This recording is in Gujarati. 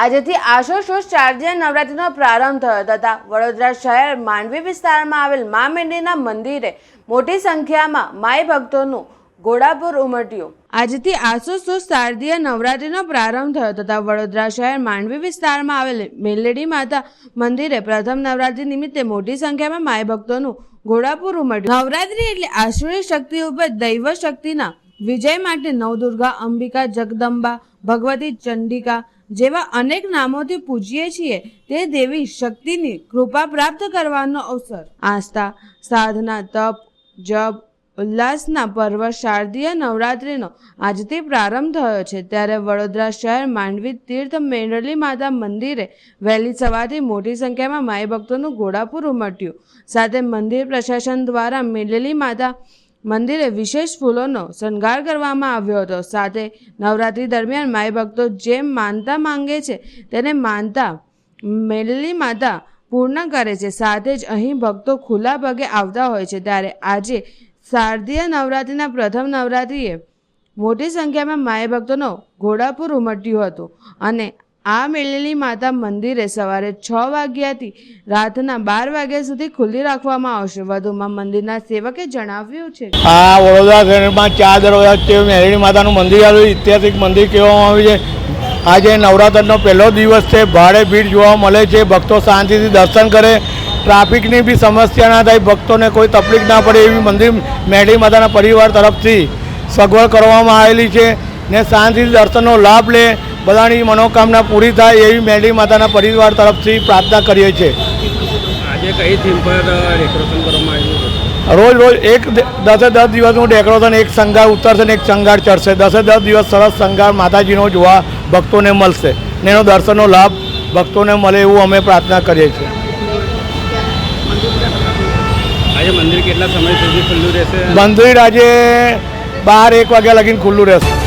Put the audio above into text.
આજથી આશોષોષ શારદીય નવરાત્રીનો પ્રારંભ થયો તથા વડોદરા શહેર માંડવી વિસ્તારમાં આવેલ મા મેંડીના મંદિરે મોટી સંખ્યામાં માઈ ભક્તોનું ઘોડાપુર ઉમટ્યું. આજથી આશોષોષ શારદીય નવરાત્રીનો પ્રારંભ થયો તથા વડોદરા શહેર માંડવી વિસ્તારમાં આવેલ મેલેડી માતા મંદિરે પ્રથમ નવરાત્રી નિમિત્તે મોટી સંખ્યામાં માય ભક્તોનું ઘોડાપુર ઉમટ્યું. નવરાત્રી એટલે આસુરી શક્તિ ઉપર દૈવ શક્તિના વિજય માટે નવદુર્ગા અંબિકા જગદંબા ભગવતી ચંડિકા જેવા અનેક નામોથી પૂજીએ છીએ, તે દેવી શક્તિની કૃપા પ્રાપ્ત કરવાનો અવસર. આસ્થા, સાધના, તપ, જપ, ઉલ્લાસના પર્વ, શારદીય નવરાત્રિનો આજથી પ્રારંભ થયો છે. ત્યારે વડોદરા શહેર માંડવી તીર્થ મેંડલી માતા મંદિરે વહેલી સવારથી મોટી સંખ્યામાં માઈ ભક્તોનું ઘોડાપુર ઉમટ્યું. સાથે મંદિર પ્રશાસન દ્વારા મેંડલી માતા મંદિરે વિશેષ ફૂલોનો શણગાર કરવામાં આવ્યો હતો. સાથે નવરાત્રી દરમિયાન માઈ ભક્તો જેમ માનતા માંગે છે, તેને માનતા મેલની માતા પૂર્ણ કરે છે. સાથે જ અહીં ભક્તો ખુલ્લા પગે આવતા હોય છે. ત્યારે આજે શારદીય નવરાત્રિના પ્રથમ નવરાત્રિએ મોટી સંખ્યામાં માય ભક્તોનો ઘોડાપુર ઉમટ્યું હતું અને આ મેળેલી માતા મંદિરે સવારે છ વાગ્યાથી રાતના બાર વાગ્યા સુધી ખુલ્લી રાખવામાં આવશે. વધુમાં મંદિરના સેવકે જણાવ્યું છે આ વડોદરા શહેરમાં ચાર દરવાજા મેળેલી માતાનું મંદિર આવ્યું ઐતિહાસિક મંદિર કહેવામાં આવ્યું છે. આજે નવરાત્રનો પહેલો દિવસ છે. ભારે ભીડ જોવા મળે છે. ભક્તો શાંતિથી દર્શન કરે. ટ્રાફિકની બી સમસ્યા ના થાય. ભક્તોને કોઈ તકલીફ ના પડે એવી મંદિર મેળી માતાના પરિવાર તરફથી સગવડ કરવામાં આવેલી છે ને શાંતિથી દર્શનનો લાભ લે. બધાની મનોકામના પૂરી થાય એવી મેરડી માતાના પરિવાર તરફથી પ્રાર્થના કરીએ છીએ. આજે કઈ થીમ પર ડેકોરેશન કરવામાં આવ્યું રોજ રોજ એક દસે દસ દિવસનું ડેકોરેશન એક શંગાર ઉતરશે ને એક શંગાર ચડશે. દસે દસ દિવસ સરસ શંગાર માતાજીનો જોવા ભક્તોને મળશે ને એનો દર્શનનો લાભ ભક્તોને મળે એવું અમે પ્રાર્થના કરીએ છીએ. આજે મંદિર કેટલા સમય સુધી ખુલ્લું રહેશે? મંદિર આજે બાર એક વાગ્યા લગીને ખુલ્લું રહેશે.